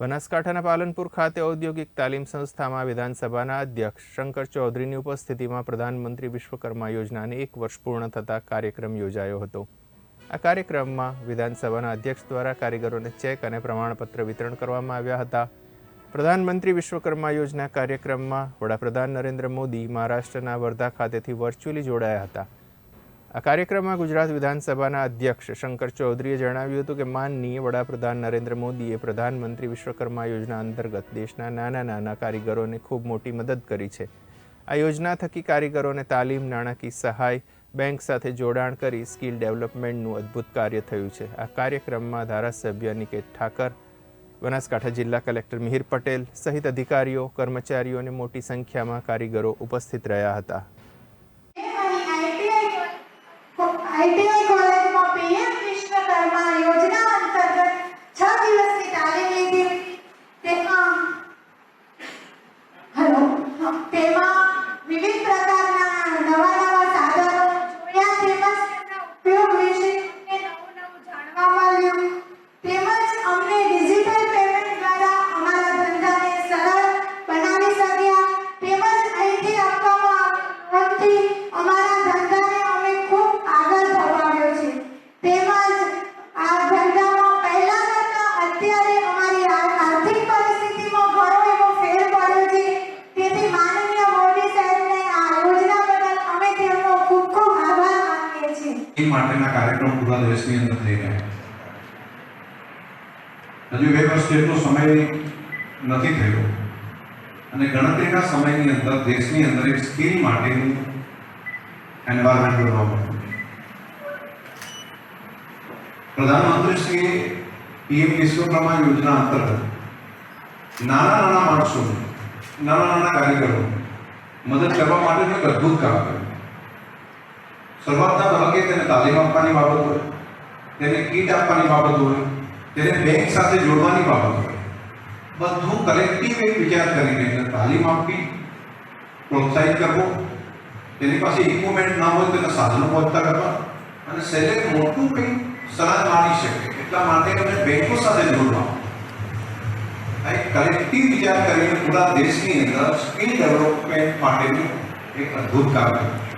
બનાસકાંઠાના પાલનપુર ખાતે ઔદ્યોગિક તાલીમ સંસ્થામાં વિધાનસભાના અધ્યક્ષ શંકર ચૌધરીની ઉપસ્થિતિમાં પ્રધાનમંત્રી વિશ્વકર્મા યોજનાને એક વર્ષ પૂર્ણ થતા કાર્યક્રમ યોજાયો હતો. આ કાર્યક્રમમાં વિધાનસભાના અધ્યક્ષ દ્વારા કારીગરોને ચેક અને પ્રમાણપત્ર વિતરણ કરવામાં આવ્યા હતા. પ્રધાનમંત્રી વિશ્વકર્મા યોજના કાર્યક્રમમાં વડાપ્રધાન નરેન્દ્ર મોદી મહારાષ્ટ્રના વર્ધા ખાતેથી વર્ચ્યુઅલી જોડાયા હતા. આ કાર્યક્રમમાં ગુજરાત વિધાનસભાના અધ્યક્ષ શંકર ચૌધરીએ જણાવ્યું હતું કે માનનીય વડાપ્રધાન નરેન્દ્ર મોદીએ પ્રધાનમંત્રી વિશ્વકર્મા યોજના અંતર્ગત દેશના નાના નાના કારીગરોને ખૂબ મોટી મદદ કરી છે. આ યોજના થકી કારીગરોને તાલીમ, નાણાકીય સહાય, બેંક સાથે જોડાણ કરી સ્કિલ ડેવલપમેન્ટનું અદ્ભુત કાર્ય થયું છે. આ કાર્યક્રમમાં ધારાસભ્ય નિકેત ઠાકર, બનાસકાંઠા જિલ્લા કલેક્ટર મિહિર પટેલ સહિત અધિકારીઓ, કર્મચારીઓ અને મોટી સંખ્યામાં કારીગરો ઉપસ્થિત રહ્યા હતા. એ માટેના કાર્યક્રમ પૂરા દેશની અંદર થઈ રહ્યા હજુ બે વર્ષ જેટલો સમય નથી થયો અને ગણતરીના સમયની અંદર દેશની અંદર એક સ્કિલ માટેનું એન્વાયરમેન્ટ બનવા માંડ્યું પ્રધાનમંત્રી શ્રી પીએમ વિશ્વકર્મા યોજના અંતર્ગત નાના નાના માણસોને, નાના નાના કાર્યકરો મદદ કરવા માટેનું એક અદ્ભુત કામ કર્યું. શરૂઆતના તબક્કે તેને તાલીમ આપવાની બાબત હોય, તેને કીટ આપવાની બાબત હોય, તેને બેંક સાથે જોડવાની બાબત હોય. બધું કલેક્ટિવ એક વિચાર કરીને એને તાલીમ આપવી પ્રોત્સાહિત કરવો, તેની પાસે ઇક્વિપમેન્ટ ના હોય તેના સાધનો પહોંચતા કરવા અને સેલેક્ટ મોટું કંઈક સલાહ માની શકે, એટલા માટે અમે બેંકો સાથે જોડવા. એક કલેક્ટિવ વિચાર કરીને પૂરા દેશની અંદર સ્કિલ ડેવલપમેન્ટ માટેનું એક અદ્ભુત કામ કર્યું.